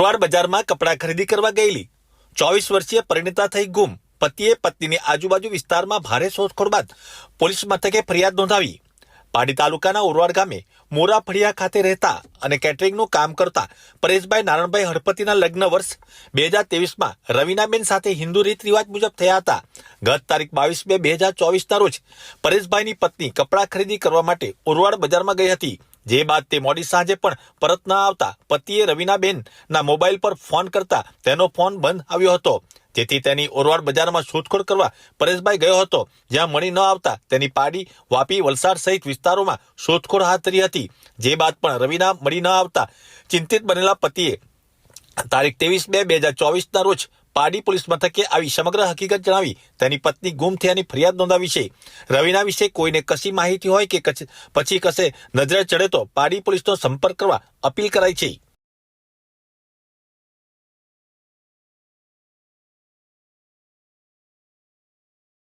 Road બજારમાં કપડાં ખરીદી કરવા ગયેલી. ચોવીસ વર્ષીય પરિણીતા થઈ ગુમ. પતિએ પત્નીની આજુબાજુ વિસ્તારમાં ભારે શોધખોળ બાદ પોલીસ મથકે ફરિયાદ નોંધાવી. પાડી તાલુકાના ઉરવાડ ગામે મોરા ફળિયા ખાતે રહેતા અને કેટરિંગનું કામ કરતા પરેશભાઈ નારણભાઈ હળપતિના લગ્ન વર્ષ બે હજાર તેવીસમાં રવિનાબેન સાથે હિન્દુ રીત રિવાજ મુજબ થયા હતા. ગત તારીખ બાવીસ બે બે હજાર ચોવીસના રોજ પરેશભાઈની પત્ની કપડાં ખરીદી કરવા માટે ઉરવાડ બજારમાં ગઈ હતી. જે બાદ તે મોડી સાંજે પણ પરત ન આવતા પતિએ રવિનાબેનના મોબાઈલ પર ફોન કરતા તેનો ફોન બંધ આવ્યો હતો. જેથી તેની ઓરવાડ બજારમાં શોધખોળ કરવા પરેશભાઈ ગયો હતો. જ્યાં મળી ન આવતા તેની પાડી વાપી વલસાડ સહિત વિસ્તારોમાં શોધખોળ હાથ ધરી હતી. જે બાદ પણ રવિના મળી ન આવતા ચિંતિત બનેલા પતિએ તારીખ ત્રેવીસ બે બે હજાર ચોવીસના રોજ પાડી પોલીસ મથકે આવી સમગ્ર હકીકત જણાવી તેની પત્ની ગુમ થયાની ફરિયાદ નોંધાવી છે. રવિના વિશે કોઈને કશી માહિતી હોય કે પછી કશે નજરે ચડે તો પાડી પોલીસનો સંપર્ક કરવા અપીલ કરાઈ છે.